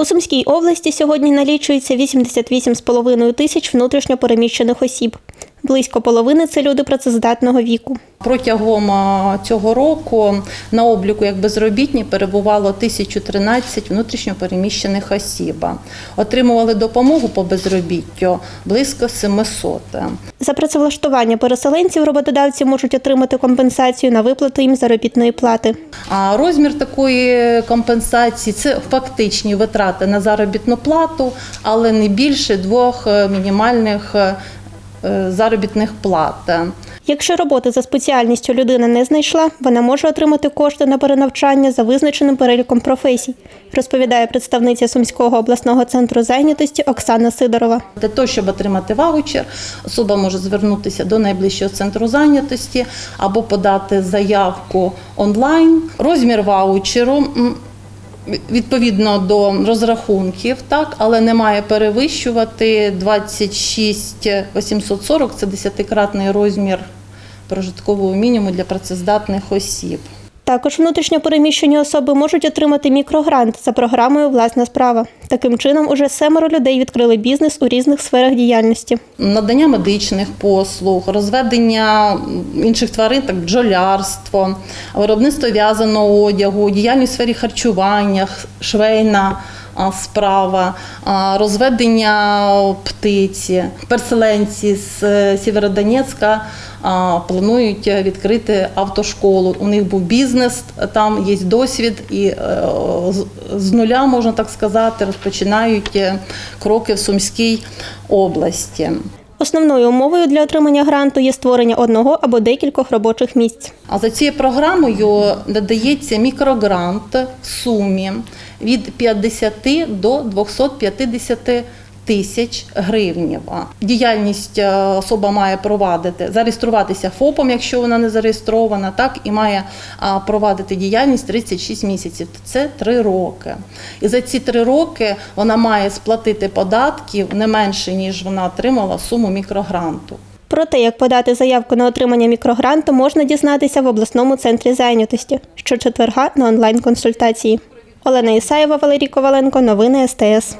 У Сумській області сьогодні налічується 88,5 тисяч внутрішньо переміщених осіб. Близько половини це люди працездатного віку. Протягом цього року на обліку як безробітні перебувало 1013 внутрішньопереміщених осіб. Отримували допомогу по безробіттю близько 700. За працевлаштування переселенців роботодавці можуть отримати компенсацію на виплату їм заробітної плати. А розмір такої компенсації це фактичні витрати на заробітну плату, але не більше двох е, мінімальних е, заробітних плат. Якщо роботи за спеціальністю людина не знайшла, вона може отримати кошти на перенавчання за визначеним переліком професій, розповідає представниця Сумського обласного центру зайнятості Оксана Сидорова. Для того, щоб отримати ваучер, особа може звернутися до найближчого центру зайнятості або подати заявку онлайн. Розмір ваучеру відповідно до розрахунків, так, але не має перевищувати 26 840, це 10-кратний розмір прожиткового мінімуму для працездатних осіб. Також внутрішньо переміщені особи можуть отримати мікрогрант за програмою Власна справа. Таким чином, уже семеро людей відкрили бізнес у різних сферах діяльності. надання медичних послуг, розведення інших тварин, так бджолярство, виробництво в'язаного одягу, діяльність в сфері харчування, швейна справа, розведення птиці. Переселенці з е, Сєвєродонецька планують відкрити автошколу. У них був бізнес, там є досвід, і е, з- нуля, можна так сказати, розпочинають е, кроки в Сумській області. Основною умовою для отримання гранту є створення одного або декількох робочих місць. А за цією програмою надається мікрогрант в сумі від 50 до 250 тисяч гривнів. Діяльність е, особа має провадити, зареєструватися ФОПом, якщо вона не зареєстрована, так і має провадити діяльність 36 місяців. Це 3 роки. І за ці 3 роки вона має сплатити податків не менше, ніж вона отримала суму мікрогранту. Про те, як подати заявку на отримання мікрогранту, можна дізнатися в обласному центрі зайнятості щочетверга на онлайн-консультації. Олена Ісаєва, Валерій Коваленко, новини СТС.